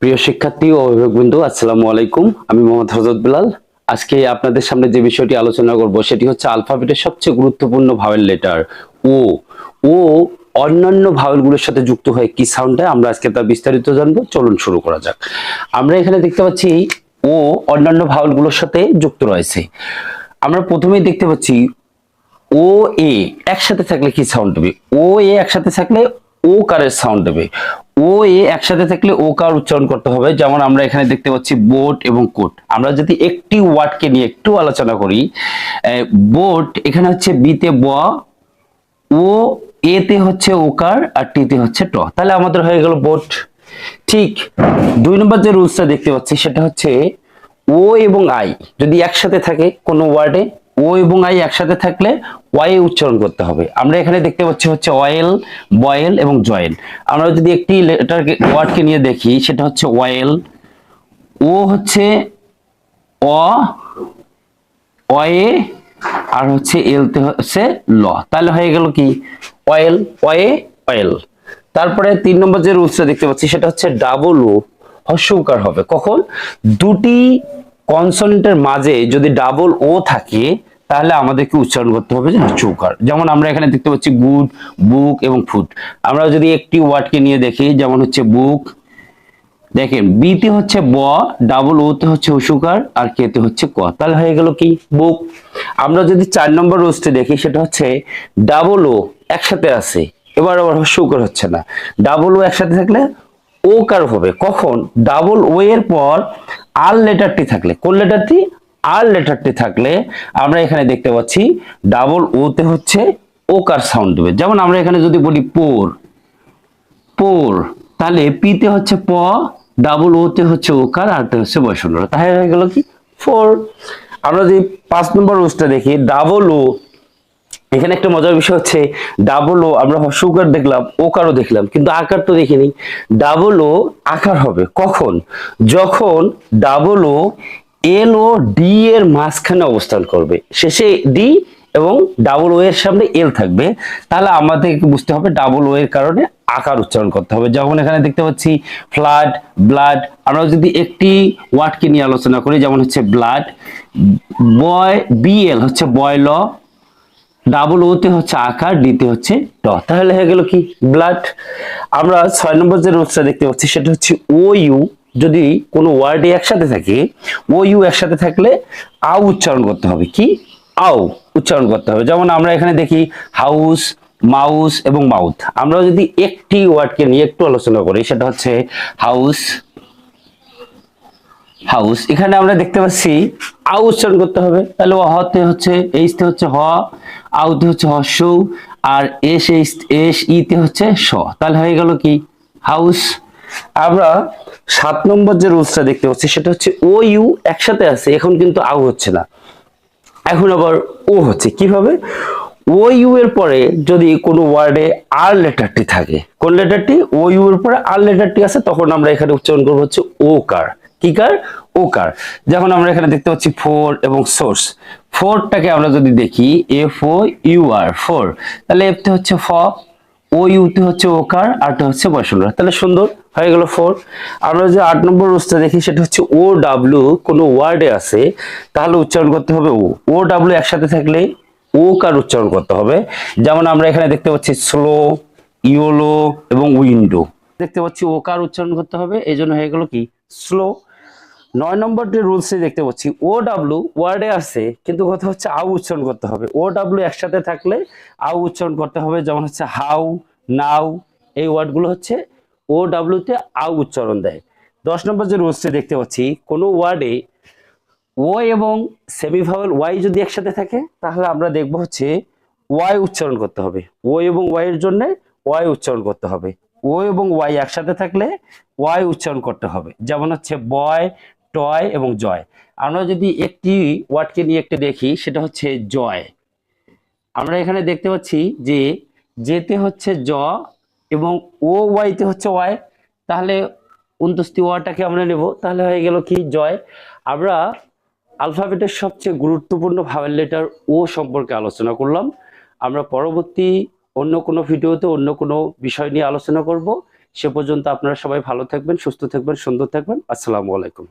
প্রিয় শিক্ষার্থী ও অভিভাবকবৃন্দ, আসসালামু আলাইকুম। আমি মোহাম্মদ হজরত বিলাল। আজকে আপনাদের সামনে যে বিষয়টি আলোচনা করব, সেটি হচ্ছে আলফাবেটের সবচেয়ে গুরুত্বপূর্ণ ভাওয়েল লেটার ও ও অন্যান্য ভাওয়েলগুলোর সাথে যুক্ত হয়ে কি সাউন্ড হয়, আমরা আজকে তার বিস্তারিত জানব। চলুন শুরু করা যাক। আমরা এখানে দেখতে পাচ্ছি ও অন্যান্য ভাওয়েলগুলোর সাথে যুক্ত রয়েছে। আমরা প্রথমেই দেখতে পাচ্ছি ও এ একসাথে থাকলে কি সাউন্ড হবে ও এ একসাথে থাকলে ও কারের সাউন্ড হবে ও, এ একসাথে থাকলে ও কার উচ্চারণ করতে হবে? যেমন আমরা এখানে দেখতে পাচ্ছি বোট এবং কোট। আমরা যদি একটি ওয়ার্ডকে নিয়ে একটু আলোচনা করি বোট এখানে হচ্ছে বিতে ব, ও, এতে হচ্ছে ওকার আর টিতে হচ্ছে ট। তাহলে আমাদের হয়ে গেল বোট। ঠিক দুই নম্বর যে রুলসটা দেখতে পাচ্ছি, সেটা হচ্ছে ও এবং আই যদি একসাথে থাকে কোনো ওয়ার্ডে ও এবং আই একসাথে থাকলে ওয়াই উচ্চারণ করতে হবে। আমরা এখানে দেখতে পাচ্ছি হচ্ছে অয়েল, বয়েল এবং জয়েল। আমরা যদি একটি লেটারকে, ওয়ার্ডকে নিয়ে দেখি, সেটা হচ্ছে অয়েল ও হচ্ছে অ অয়ে আর হচ্ছে এলতে হচ্ছে ল। তাহলে হয়ে গেল কি? অয়েল অয়ে অয়েল তারপরে তিন নম্বর যে রুলসটা দেখতে পাচ্ছি, সেটা হচ্ছে ডাবল ও। হস্যকার হবে। কখন? দুটি কনসোনেন্টের মাঝে যদি ডাবল ও থাকে তাহলে আমাদেরকে উচ্চারণ করতে হবে যে চৌকার। যেমন আমরা এখানে দেখতে পাচ্ছি গুড, বুক এবং ফুড আমরা যদি একটি ওয়ার্ডকে নিয়ে দেখি, যেমন হচ্ছে বুক, দেখেন, বিতে হচ্ছে ব, ডাবল ওতে হচ্ছে উসুকার আর কেতে হচ্ছে ক। তাহলে হয়ে গেল কি? বুক। আমরা যদি চার নম্বর রোজতে দেখি, সেটা হচ্ছে ডাবল ও একসাথে আছে, এবার আবার হস্যকার হচ্ছে না। ডাবল ও একসাথে থাকলে ও কার হবে। কখন? ডাবল ও এর পর আর লেটারটি থাকলে। কোন লেটারটি? আর লেটারটি থাকলে আমরা এখানে দেখতে পাচ্ছি ডাবল ওতে হচ্ছে ওকার সাউন্ড দেবে। যেমন আমরা এখানে যদি বলি পোর পোর, তাহলে পিতে হচ্ছে প ডাবল ওতে হচ্ছে ওকার আর হচ্ছে বৈষণ্য তাহলে হয়ে গেল কি? ফোর আমরা যদি পাঁচ নম্বর রুজটা দেখি ডাবল ও এখানে একটা মজার বিষয় হচ্ছে ডাবল ও আমরা হস্যকার দেখলাম ওকারও দেখলাম, কিন্তু আকার তো দেখিনি। ডাবল ও আকার হবে কখন? যখন ডাবল ও এল ও ডি এর মাঝখানে অবস্থান করবে। শেষে ডি এবং ডাবল ও এর সামনে এল থাকবে। তাহলে আমাদেরকে বুঝতে হবে ডাবল ও এর কারণে আকার উচ্চারণ করতে হবে। যেমন এখানে দেখতে পাচ্ছি ফ্লাড ব্লাড আমরা যদি একটি ওয়ার্ডকে নিয়ে আলোচনা করি, যেমন হচ্ছে ব্লাড বয় বিএল হচ্ছে বয় ল ডাবল ওতে হচ্ছে আকার ডিতে হচ্ছে ট তাহলে হয়ে গেল কি? ব্লাড আমরা ছয় নম্বর যে রোজটা দেখতে পাচ্ছি, সেটা হচ্ছে ও ইউ যদি কোনো ওয়ার্ডে একসাথে থাকে ও ইউ একসাথে থাকলে আউ উচ্চারণ করতে হবে। কি? আউ উচ্চারণ করতে হবে। যেমন আমরা এখানে দেখি হাউস মাউস এবং মাউথ আমরা যদি একটি ওয়ার্ডকে নিয়ে একটু আলোচনা করি, সেটা হচ্ছে হাউস হাউস এখানে আমরা দেখতে পাচ্ছি আউ উচ্চারণ করতে হবে। তাহলে ও হতে হচ্ছে এইচতে হচ্ছে হ আউতে হচ্ছে হস্য আর এস এস ইতে হচ্ছে স। তাহলে হয়ে গেল কি? হাউস আমরা সাত নম্বর যে রুলসটা দেখতে পাচ্ছি, সেটা হচ্ছে ও ইউ একসাথে আছে, এখন কিন্তু আউ হচ্ছে না। এখন আবার ও হচ্ছে, কীভাবে? ও ইউ এর পরে যদি কোনো ওয়ার্ডে আর লেটারটি থাকে, কোন লেটারটি ও ইউ এর পরে আর লেটারটি আছে, তখন আমরা এখানে উচ্চারণ করব হচ্ছে ও কার কি কার ও কার যেমন আমরা এখানে দেখতে পাচ্ছি ফোর এবং সোর্স ফোরটাকে আমরা যদি দেখি F O U R four তাহলে এফতে হচ্ছে ফ ও ইউতে হচ্ছে ও ওকার আরটা হচ্ছে বসুন্ধরা তাহলে সুন্দর। হয়ে গেল ফোর আমরা যে আট নম্বর রোজটা দেখি, সেটা হচ্ছে ও ডাব্লু কোনো ওয়ার্ডে আছে, তাহলে উচ্চারণ করতে হবে ও। ও ডাব্লু একসাথে থাকলে ও কার উচ্চারণ করতে হবে। যেমন আমরা এখানে দেখতে পাচ্ছি স্লো ইওলো এবং উইন্ডো দেখতে পাচ্ছি ও কার উচ্চারণ করতে হবে, এই জন্য হয়ে গেল কি? স্লো নয় নম্বর যে রুলসে দেখতে পাচ্ছি ও ডাব্লু ওয়ার্ডে আছে, কিন্তু কথা হচ্ছে আউ উচ্চারণ করতে হবে। ও ডাব্লু একসাথে থাকলে আউ উচ্চারণ করতে হবে, যেমন হচ্ছে হাউ নাও এই ওয়ার্ডগুলো হচ্ছে ও ডাব্লুতে আউ উচ্চারণ দেয়। দশ নম্বর যে রুলসে দেখতে পাচ্ছি, কোনো ওয়ার্ডে ও এবং সেমিভাওয়েল ওয়াই যদি একসাথে থাকে, তাহলে আমরা দেখব হচ্ছে ওয়াই উচ্চারণ করতে হবে। ও এবং ওয়াই এর জন্য ওয়াই উচ্চারণ করতে হবে। ও এবং ওয়াই একসাথে থাকলে ওয়াই উচ্চারণ করতে হবে। যেমন হচ্ছে বয় টয় এবং জয় আমরা যদি একটি ওয়ার্ডকে নিয়ে একটু দেখি, সেটা হচ্ছে জয় আমরা এখানে দেখতে পাচ্ছি যে, যেতে হচ্ছে জ এবং ও ওয়াইতে হচ্ছে ওয়াই, তাহলে উনতস্তি ওয়াটাকে আমরা নেব। তাহলে হয়ে গেল কি? জয়। আমরা আলফাবেটের সবচেয়ে গুরুত্বপূর্ণ ভাবের লেটার ও সম্পর্কে আলোচনা করলাম। আমরা পরবর্তী অন্য কোনো ভিডিওতে অন্য কোনো বিষয় নিয়ে আলোচনা করব। সে পর্যন্ত আপনারা সবাই ভালো থাকবেন, সুস্থ থাকবেন, সুন্দর থাকবেন। আসসালামু আলাইকুম।